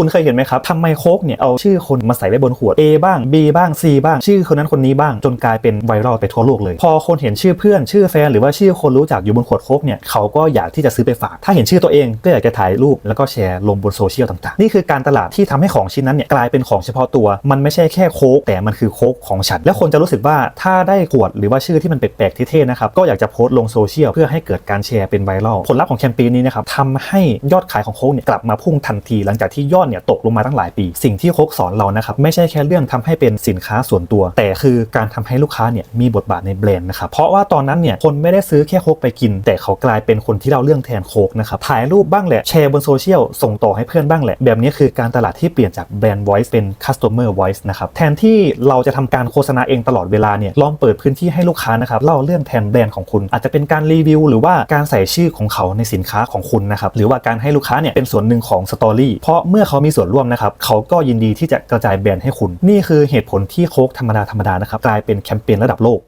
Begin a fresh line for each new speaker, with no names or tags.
คุณเคยเห็นไหมครับทำไมโค้กเนี่ยเอาชื่อคนมาใส่ไว้บนขวด A บ้าง B บ้าง C บ้าง ชื่อคนนั้นคนนี้บ้างจนกลายเป็นไวรัลไปทั่วโลกเลย พอคนเห็นชื่อเพื่อนชื่อแฟนหรือว่าชื่อคนรู้จักอยู่บนขวดโค้กเนี่ยเขาก็อยากที่จะซื้อไปฝาก ถ้าเห็นชื่อตัวเองก็อยากจะถ่ายรูปแล้วก็แชร์ลงบนโซเชียลต่างๆ นี่คือการตลาดที่ทำให้ของชิ้นนั้นเนี่ยกลายเป็นของเฉพาะตัว มันไม่ใช่แค่โค้กแต่มันคือโค้กของฉัน และคนจะรู้สึกว่าถ้าได้ขวดหรือว่าชื่อที่มันแปลกๆทิเท่นะครับก็อยากจะโพสต์ลงโซเชียลเพื่อให้เกิดการแชร์เป็นไวรัลผลลัพธ์ของแคมเปญนี้นะครับทำให้ยอดขายของโค้กเนี่ยกลับมาพุ่งทันทีหลังจากที่ยอดเนี่ยตกลงมาตั้งหลายปี สิ่งที่โค้กสอนเรานะครับไม่ใช่แค่เรื่องทำให้เป็นสินค้าส่วนตัว แต่คือการทำให้ลูกค้าเนี่ยมีบทบาทในแบรนด์นะครับเพราะว่าตอนนั้นเนี่ยคนไม่ได้ซื้อแค่โค้กไปกิน แต่เขากลายเป็นคนที่เล่าเรื่องแทนโค้กนะครับถ่ายรูปบ้างแหละแชร์บนโซเชียลส่งต่อให้เพื่อนบ้างแหละ แบบนี้คือการตลาดที่เปลี่ยนจากแบรนด์ voice เป็น customer voice นะครับแทนที่เราจะทำการโฆษณาเองตลอดเวลาเนี่ยลองเปิดพื้นที่ให้ลูกค้านะครับเล่าเรื่องแทนแบรนด์ของคุณ อาจจะเป็นการรีวิว หรือว่าการใส่ชื่อของเขาในสินค้าของคุณนะครับหรือว่าการให้ลูกค้าเนี่ยเป็นส่วนหนึ่งของสตอรี่เพราะเมื่อเขามีส่วนร่วมนะครับเขาก็ยินดีที่จะกระจายแบรนด์ให้คุณ นี่คือเหตุผลที่โค้กธรรมดาธรรมดานะครับกลายเป็นแคมเปญระดับโลก